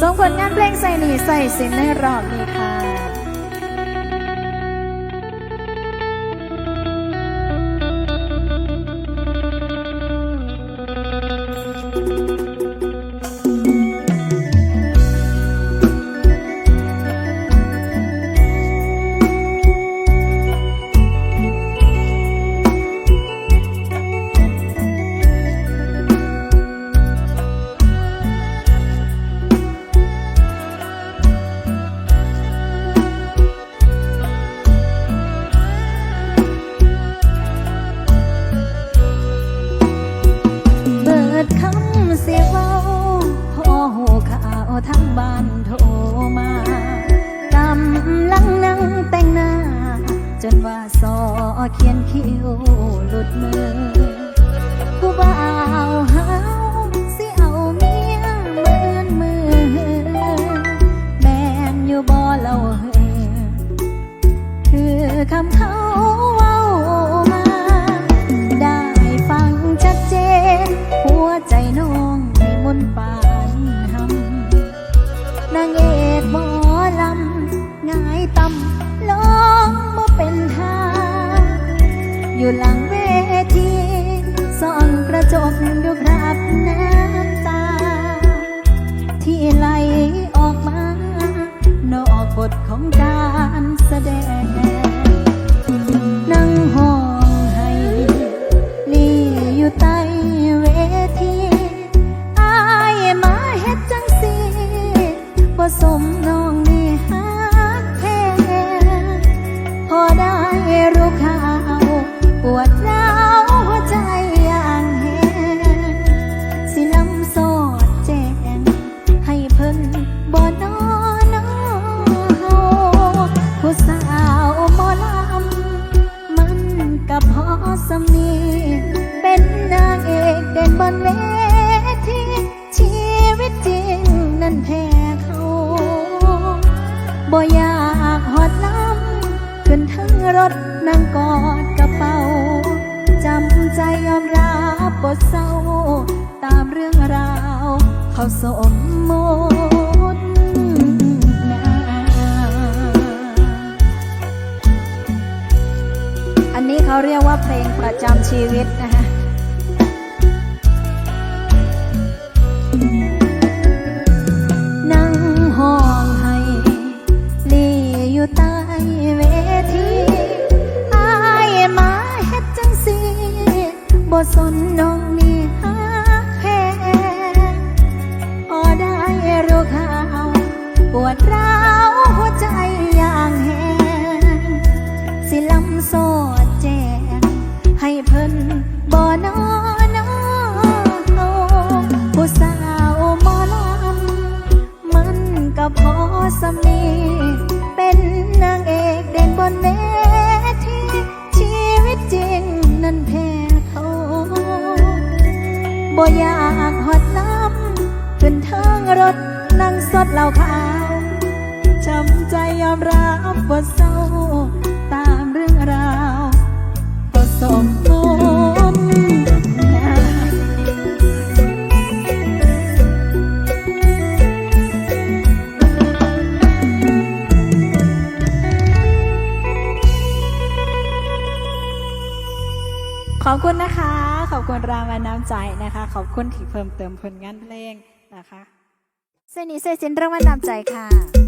ส่งผลงานเพลงใส่หนีใส่สินในรอบนี้ค่ะ ว่าสอเขียนคิ้วหลุดมือผู้บ่าวู่หลังเวทีส่องกระจกดูครับน้ำตา ที่ไหลออกมา นอกบทของการแสดง ตามเรื่องราว เขาสมมตินาอันนี้เขาเรียกว่าเพลงประจำชีวิตนะคะนั่งห้องให้ลีอยู่ใต้เวทีอายมาเฮ็ดจังสิบ่สนน้อง พอสำนีเป็นนางเอกเด่นบนเวทีชีวิตจริงนั้นแพ้เขาบ่อยากหอดน้ำขึ้นทางรถนั่งสดเหล้าขาวจำใจยอมรับว่าเศร้าตามเรื่องราวก็สม ขอบคุณรางวัลน้ำใจนะคะ ขอบคุณที่เพิ่มเติมผลงานเพลงนะคะเส้นนี้เส้นสินรางวัลน้ำใจค่ะ